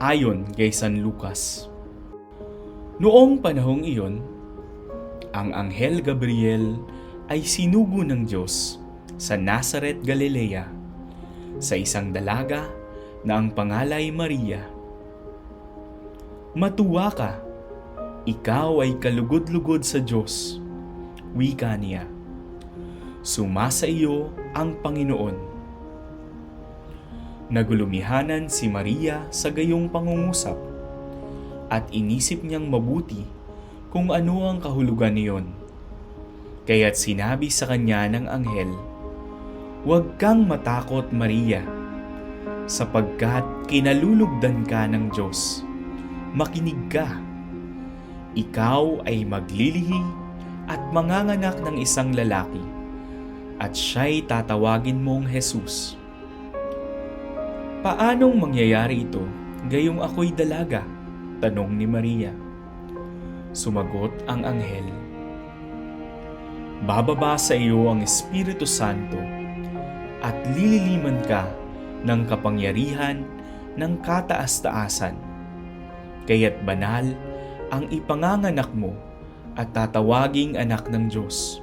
ayon kay San Lucas. Noong panahong iyon, ang Anghel Gabriel ay sinugo ng Diyos sa Nazareth, Galilea, sa isang dalaga na ang pangalay Maria. Matuwa ka, ikaw ay kalugod-lugod sa Diyos, wika niya. Sumasa iyo ang Panginoon. Nagulumihanan si Maria sa gayong pangungusap at inisip niyang mabuti kung ano ang kahulugan niyon. Kaya't sinabi sa kanya ng anghel, Huwag kang matakot Maria, sapagkat kinalulugdan ka ng Diyos. Makinig ka. Ikaw ay maglilihi at manganganak ng isang lalaki, at siya'y tatawagin mong Jesus. Paanong mangyayari ito gayong ako'y dalaga? Tanong ni Maria. Sumagot ang anghel. Bababa sa iyo ang Espiritu Santo at lililiman ka ng kapangyarihan ng kataas-taasan. Kaya't banal ang ipanganganak mo at tatawaging anak ng Diyos.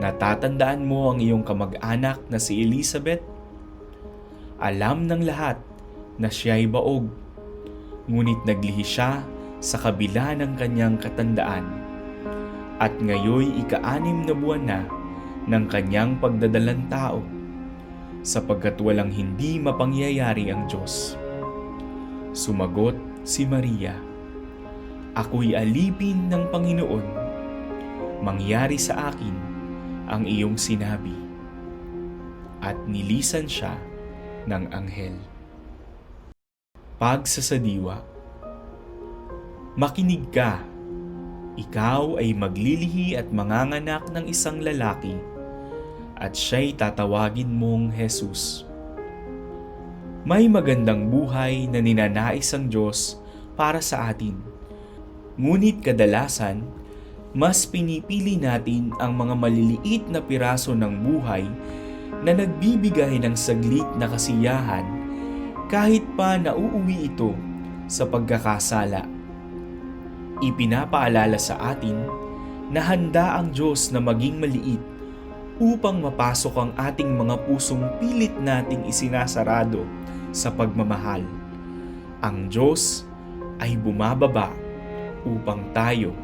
Natatandaan mo ang iyong kamag-anak na si Elizabeth? Alam ng lahat na siya'y baog, ngunit naglihi siya sa kabila ng kanyang katandaan. At ngayoy ika-anim na buwan na ng kanyang pagdadalang tao, sapagkat walang hindi mapangyayari ang Diyos. Sumagot si Maria, Ako'y alipin ng Panginoon, mangyari sa akin ang iyong sinabi. At nilisan siya ng anghel. Pagsasadiwa Makinig ka, ikaw ay maglilihi at manganganak ng isang lalaki at siya'y tatawagin mong Jesus. May magandang buhay na ninanais ang Diyos para sa atin. Ngunit kadalasan, mas pinipili natin ang mga maliliit na piraso ng buhay na nagbibigay ng saglit na kasiyahan kahit pa nauuwi ito sa pagkakasala. Ipinapaalala sa atin na handa ang Diyos na maging maliit upang mapasok ang ating mga pusong pilit nating isinasarado sa pagmamahal. Ang Diyos ay bumababa upang tayo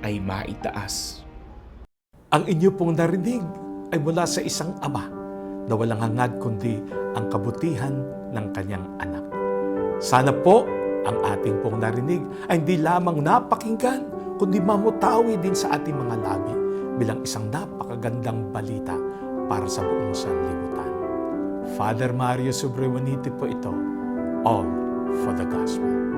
ay maitaas. Ang inyo pong narinig ay mula sa isang ama na walang hangad kundi ang kabutihan ng kanyang anak. Sana po ang ating pong narinig ay hindi lamang napakinggan, kundi mamutawi din sa ating mga labi bilang isang napakagandang balita para sa buong sanlibutan. Father Mario Sobrewaniti po ito, All for the Gospel.